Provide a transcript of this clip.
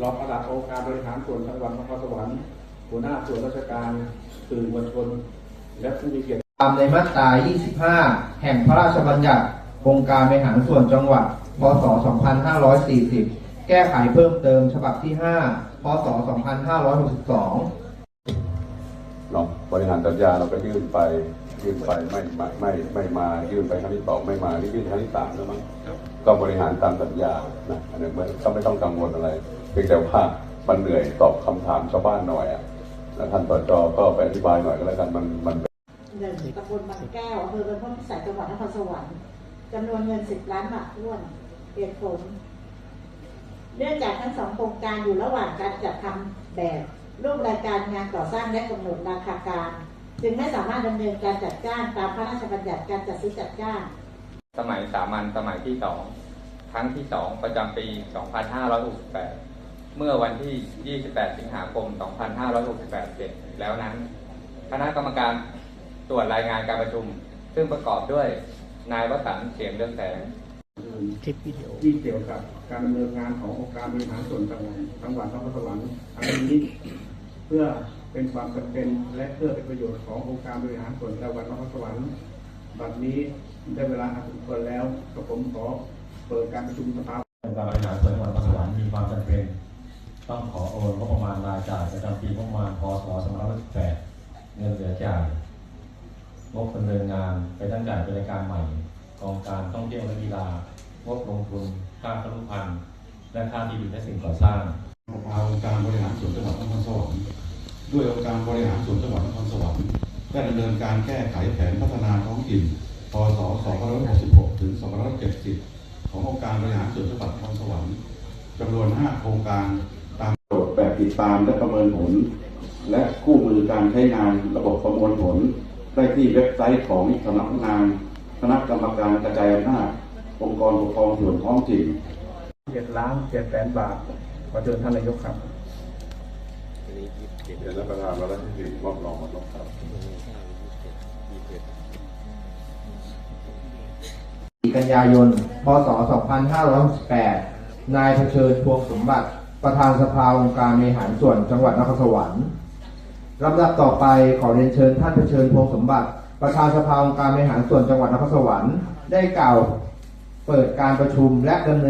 รองประหลัดองค์การบริหารส่วนจังหวัดนครสวรรค์หัวหน้าส่วนราชการสื่อมวลชน และผู้มีเกียรติตามในมาตรา 25 แห่งพระราชบัญญัติองค์การบริหารส่วนจังหวัด พศ 2540 แก้ไขเพิ่มเติมฉบับที่ 5 พศ 2562เนาะบริหารสัญญาเราก็ยื่นไปยื่นไปไม่ไม่ไม่ไม่มายื่นไปครั้งที่สองไม่มานี่ยื่นครั้งที่สามแล้วมั้งก็บริหารตามสัญญานะอันนี้ไม่ก็ไม่ต้องกังวลอะไร เพียงแต่ว่ามันเหนื่อยตอบคำถามชาวบ้านหน่อยอะแล้วท่านสจก็ไปอธิบายหน่อยก็แล้วกันมันมันหนึ่งตำบลบางแก้วอำเภอบรรพตพิสัยจังหวัดนครสวรรค์จำนวนเงินสิบล้านบาทท้วนเหตุผลเนื่องจากทั้งสองโครงการอยู่ระหว่างการจัดทำแบบรูปรายการงานก่อสร้างและกำหนดราคาการ จึงไม่สามารถดำเนินการจัดจ้างตามพระราชบัญญัติการจัดซื้อจัดจ้าง สมัยสามัญสมัยที่สองครั้งที่สองประจำปี 2568 เมื่อวันที่ 28 สิงหาคม 2568เสร็จแล้วนั้น คณะกรรมการตรวจรายงานการประชุม ซึ่งประกอบด้วยนายวสันต์เสียงเรืองแสงคลิปวิดีโอที่เกี่ยวกับการดำเนินงานขององค์การบริหารส่วนจังหวัดจังหวัดนครสวรรค์ทั้งนี้ เพื่อเป็นความจำเป็นและเพื่อเป็นประโยชน์ขององค์การบริหารส่วนจังหวัดนครสวรรค์บัดนี้ได้เวลาอันสมควรแล้วก็ผมขอเปิดการประชุมสภาองค์การบริหารส่วนจังหวัดนครสวรรค์มีความจำเป็น ต้องขอโอนงบประมาณรายจ่ายประจำปีงบประมาณพศ2568เงินเหลือจ่ายงบดำเนินงานไปตั้งจ่ายเป็นรายการใหม่กองการท่องเที่ยวและกีฬางบลงทุนค่าครุพันธ์และค่าที่ดินและสิ่งก่อสร้างสภาองค์การบริหารส่วนจังหวัดนครสวรรค์ด้วยองค์การบริหารส่วนจังหวัดนครสวรรค์ได้ดำเนินการแก้ไขแผนพัฒนาท้องถิ่นพศ 2566 ถึง 2570 ขององค์การบริหารส่วนจังหวัดนครสวรรค์จำนวน 5 โครงการ ตามโจทย์แบบติดตามและประเมินผล และคู่มือการใช้งานระบบประมวลผล ได้ที่เว็บไซต์ของสำนักงานคณะกรรมการกระจายอำนาจองค์กรปกครองส่วนท้องถิ่นเจ็ดล้านเจ็ดแสนบาทขอเชิญท่านนายกครับเดี๋ยวท่านประธานมาแล้วที่มอบรองมาลบครับกันยายน พศ 2568 นายเผชิญพวงสมบัติ ประธานสภาองค์การบริหารส่วนจังหวัดนครสวรรค์ลำดับต่อไปขอเรียนเชิญท่านเผชิญพงสมบัติ ประธานสภาองค์การบริหารส่วนจังหวัดนครสวรรค์ได้กล่าวเปิดการประชุมและดำเนิน